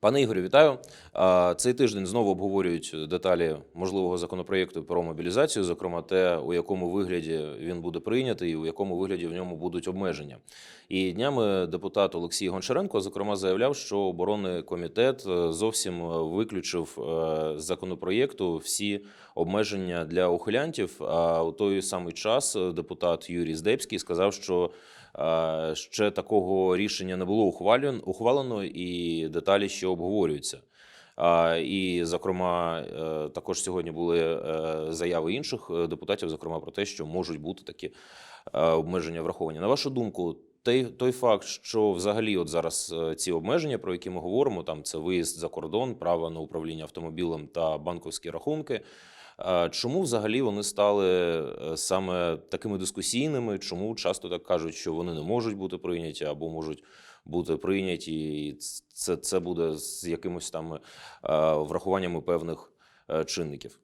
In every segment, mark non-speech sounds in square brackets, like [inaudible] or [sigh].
Пане Ігорю, вітаю. Цей тиждень знову обговорюють деталі можливого законопроєкту про мобілізацію, зокрема те, у якому вигляді він буде прийнятий, і у якому вигляді в ньому будуть обмеження. І днями депутат Олексій Гончаренко зокрема заявляв, що оборонний комітет е, зовсім виключив е, з законопроєкту всі обмеження для ухилянтів. А у той самий час депутат Юрій Здебський сказав, що ще такого рішення не було ухвален- ухвалено, і деталі ще обговорюються. І, зокрема, е, також сьогодні були е, заяви інших е, депутатів, зокрема про те, що можуть бути такі е, обмеження враховані. На вашу думку, той, той факт, що взагалі от зараз е, ці обмеження, про які ми говоримо, там це виїзд за кордон, право на управління автомобілем та банковські рахунки. Чому взагалі вони стали е, саме такими дискусійними? Чому часто так кажуть, що вони не можуть бути прийняті або можуть бути прийняті, і це, це буде з якимось там е, врахуваннями певних е, чинників?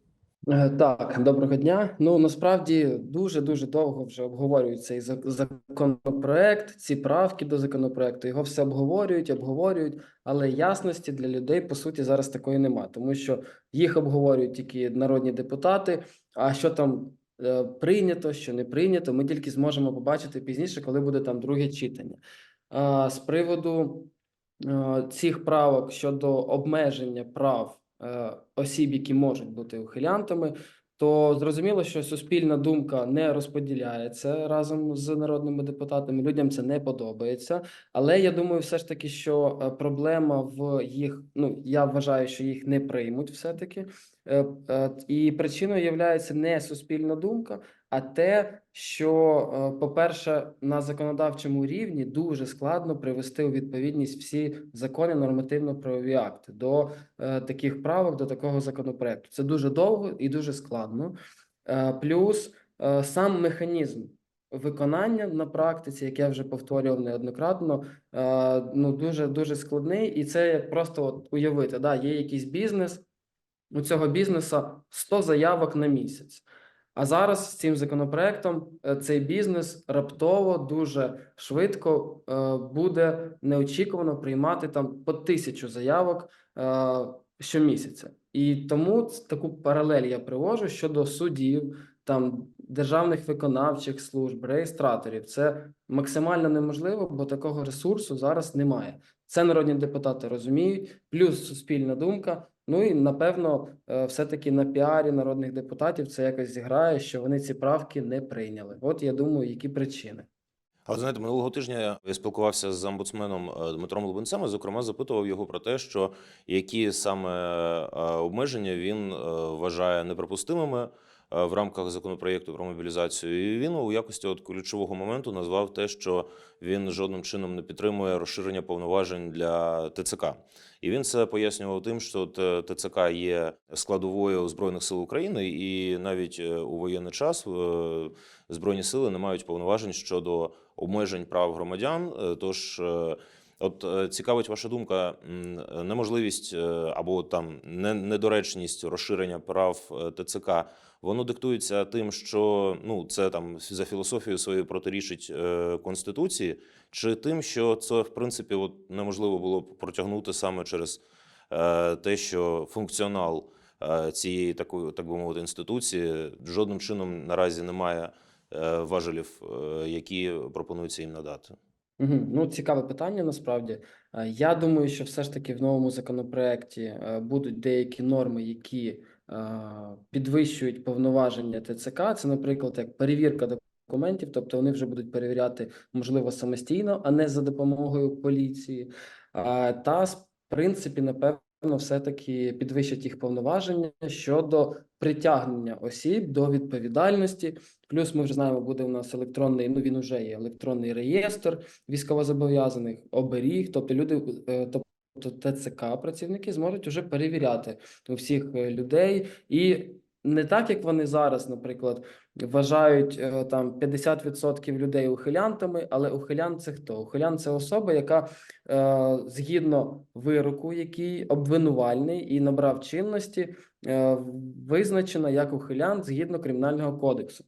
Е, Так, доброго дня. Ну насправді дуже дуже довго вже обговорюють цей законопроект, ці правки до законопроекту. Його все обговорюють, обговорюють, але ясності для людей по суті зараз такої нема, тому що їх обговорюють тільки народні депутати. А що там е, прийнято, що не прийнято, ми тільки зможемо побачити пізніше, коли буде там друге читання. А з приводу е, цих правок щодо обмеження прав е, осіб, які можуть бути ухилянтами, то зрозуміло, що суспільна думка не розподіляється разом з народними депутатами. Людям це не подобається. Але я думаю, все ж таки, що е, проблема в їх. Ну я вважаю, що їх не приймуть все-таки. Е, е, І причиною є не суспільна думка, а те, що, е, по-перше, на законодавчому рівні дуже складно привести у відповідність всі закони, нормативно-правові акти до е, таких правок, до такого законопроекту. Це дуже довго і дуже складно. Е, Плюс сам механізм виконання на практиці, як я вже повторював неоднократно, ну дуже дуже складний, і це просто от уявити, да, є якийсь бізнес. У цього бізнесу 100 заявок на місяць. А зараз з цим законопроектом е, цей бізнес раптово дуже швидко е, буде неочікувано приймати там по тисячу заявок е, щомісяця. І тому таку паралель я привожу щодо судів, там державних виконавчих служб, реєстраторів. Це максимально неможливо, бо такого ресурсу зараз немає. Це народні депутати розуміють, плюс суспільна думка. Ну і напевно, е, все-таки на піарі народних депутатів це якось зіграє, що вони ці правки не прийняли. От я думаю, які причини. А знаєте, минулого тижня я спілкувався з омбудсменом е, Дмитром Лубенцем. і, Зокрема, запитував його про те, що які саме е, обмеження він вважає неприпустимими в рамках законопроєкту про мобілізацію. І він у якості от ключового моменту назвав те, що він жодним чином не підтримує розширення повноважень для ТЦК. І він це пояснював тим, що ТЦК є складовою збройних сил України, і навіть е, у воєнний час е, збройні сили не мають повноважень щодо обмежень прав громадян. Е, Тож, е, от е, цікавить ваша думка, неможливість е, або там не- недоречність розширення прав е, ТЦК. Воно диктується тим, що ну це там за філософією своєю протирічить конституції, чи тим, що це в принципі от неможливо було б протягнути саме через те, що функціонал цієї такої, так би мовити, інституції жодним чином наразі немає важелів, які пропонується їм надати. Мгм. Ну, цікаве питання насправді. Е, Я думаю, що все ж таки в новому законопроекті е, будуть деякі норми, які е, підвищують повноваження ТЦК. Це, наприклад, як перевірка документів, тобто вони вже будуть перевіряти, можливо, самостійно, а не за допомогою поліції. Та, в принципі, напевно, все-таки підвищать їх повноваження щодо притягнення осіб до відповідальності. Плюс ми вже знаємо, буде у нас електронний, ну він уже є електронний реєстр військовозобов'язаних, оберіг, тобто люди, е, тобто ТЦК працівники зможуть вже перевіряти всіх е, людей і не так, як вони зараз, наприклад, вважають е, там 50% людей ухилянтами, але ухилян це хто? Ухилян це особа, яка е, згідно вироку, який обвинувальний і набрав чинності, е, визначена як ухилян згідно кримінального кодексу.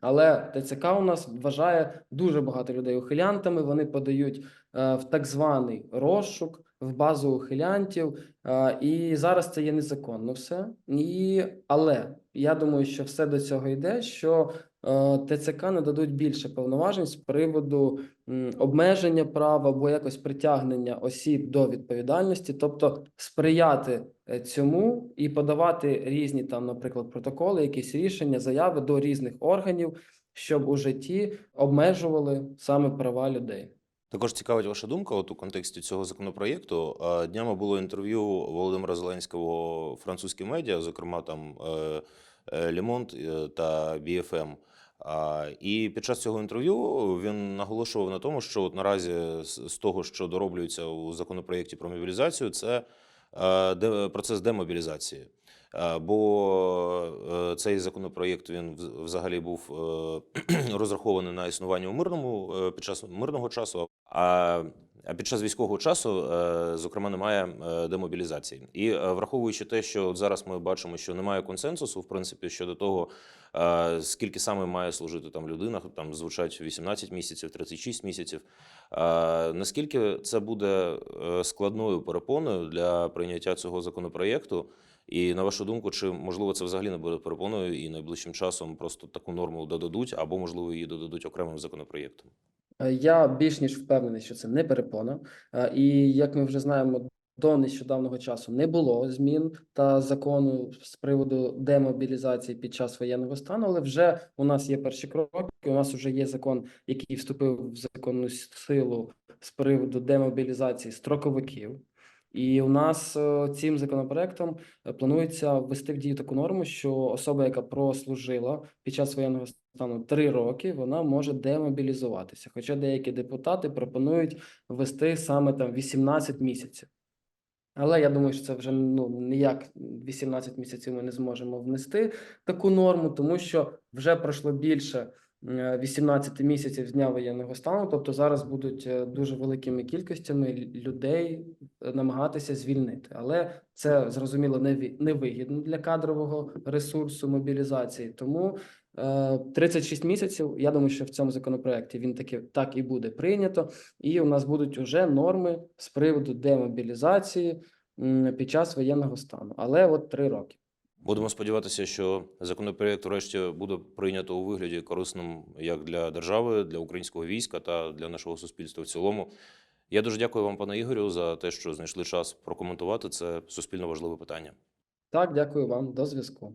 Але ТЦК у нас вважає дуже багато людей ухилянтами. Вони подають в так званий розшук, в базу ухилянтів, е, і зараз це є незаконно все. І, але я думаю, що все до цього йде, що е, ТЦК нададуть більше повноважень з приводу обмеження прав або якось притягнення осіб до відповідальності, тобто сприяти е, цьому і подавати різні там, наприклад, протоколи, якісь рішення, заяви до різних органів, щоб у житті обмежували саме права людей. Також цікавить ваша думка от у контексті цього законопроєкту. Днями було інтерв'ю Володимира Зеленського французьким медіа, зокрема там е, е, Monde е, та BFM. І під час цього інтерв'ю він наголошував на тому, що от наразі з того, що дороблюється у законопроєкті про мобілізацію, це процес демобілізації. Бо цей законопроєкт він взагалі був [clears throat] розрахований на існування у мирному під час мирного часу, а під час військового часу, е, зокрема, немає е, демобілізації. І е, враховуючи те, що от зараз ми бачимо, що немає консенсусу, в принципі, щодо того, скільки саме має служити там людина, там звучать 18 місяців, 36 місяців. Наскільки це буде складною перепоною для прийняття цього законопроєкту? І на вашу думку, чи можливо це взагалі не буде перепоною, і найближчим часом просто таку норму додадуть, або можливо її додадуть окремим законопроєктом? Е, Я більш ніж впевнений, що це не перепона. Е, І як ми вже знаємо, до нещодавнього часу не було змін та закону з приводу демобілізації під час воєнного стану, але вже у нас є перші кроки. У нас вже є закон, який вступив в законну силу з приводу демобілізації строковиків. І у нас е, цим законопроектом е, планується ввести в дію таку норму, що особа, яка прослужила під час воєнного стану три роки, вона може демобілізуватися. Хоча деякі депутати пропонують ввести саме там 18 місяців. Але я думаю, що це вже ну ніяк 18 місяців ми не зможемо внести таку норму, тому що вже пройшло більше 18 місяців з дня воєнного стану. Тобто зараз будуть е, дуже великими кількостями людей е, намагатися звільнити. Але це зрозуміло невигідно для кадрового ресурсу мобілізації. Тому е, 36 місяців. Я думаю, що в цьому законопроекті він таки так і буде прийнято, і у нас будуть уже норми з приводу демобілізації під час воєнного стану. Але от три роки. Будемо сподіватися, що законопроект, врешті буде прийнято у вигляді корисним як для держави, для українського війська та для нашого суспільства в цілому. Я дуже дякую вам, пане Ігорю, за те, що знайшли час прокоментувати це суспільно важливе питання. Так, дякую вам. До зв'язку.